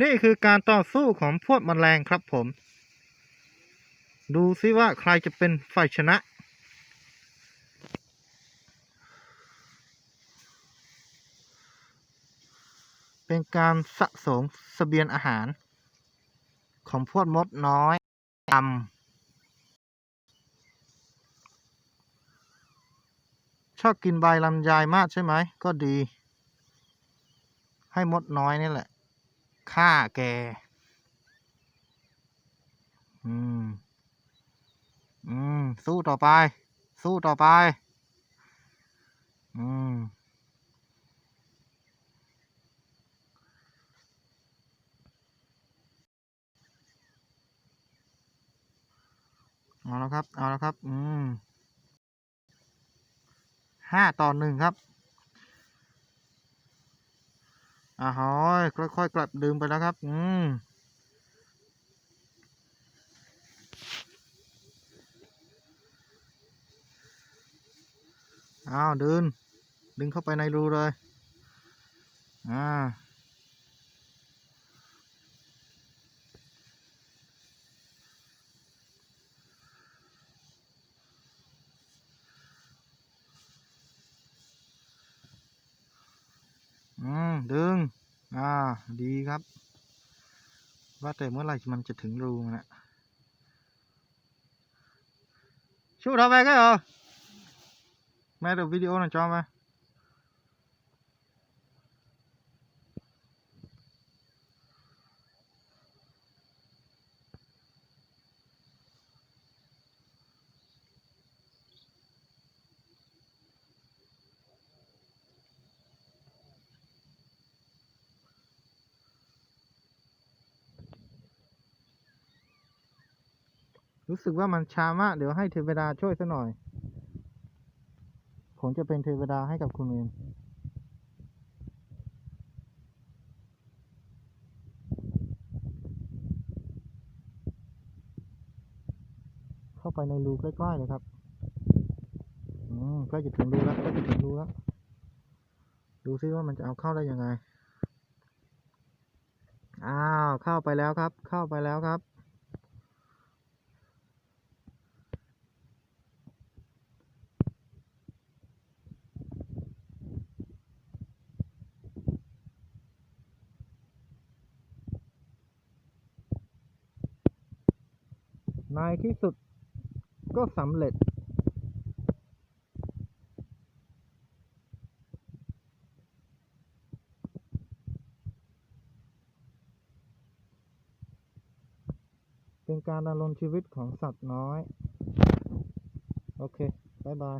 นี่คือการต่อสู้ของพวกแมลงครับผม ดูซิว่าใครจะเป็นฝ่ายชนะเป็นการสะสมเสบียงอาหาร ของพวกมดน้อยดำชอบกินใบลำไยมากใช่ไหม ก็ดี ให้มดน้อยนี่แหละ ฆ่าแก อืม อืม สู้ต่อไป สู้ต่อไป อืม เอาแล้วครับ เอาแล้วครับ อืมห้าต่อหนึ่งครับ อ่าฮอยค่อยๆกลับดื่มไปแล้วครับ อืมอ้าวดึงดึงเข้าไปในรูเลย อ่า อืม ดึง อ่า ดีครับ ว่าแต่เมื่อไหร่มันจะถึงรูมันอะชูทำไมกันเหรอแม่เดี๋ยววิดีโอหน่อยจอมา รู้สึกว่ามันช้ามาก เดี๋ยวให้เทวดาช่วยซะหน่อย ผมจะเป็นเทวดาให้กับคุณเองเข้าไปในรูใกล้ๆเลยครับ อืมใกล้จะถึงรูแล้วใกล้จะถึงรูแล้ว ดูซิว่ามันจะเอาเข้าได้ยังไง อ้าว เข้าไปแล้วครับ เข้าไปแล้วครับ ในที่สุดก็สำเร็จ เป็นการดำรงชีวิตของสัตว์น้อย โอเค บ๊ายบาย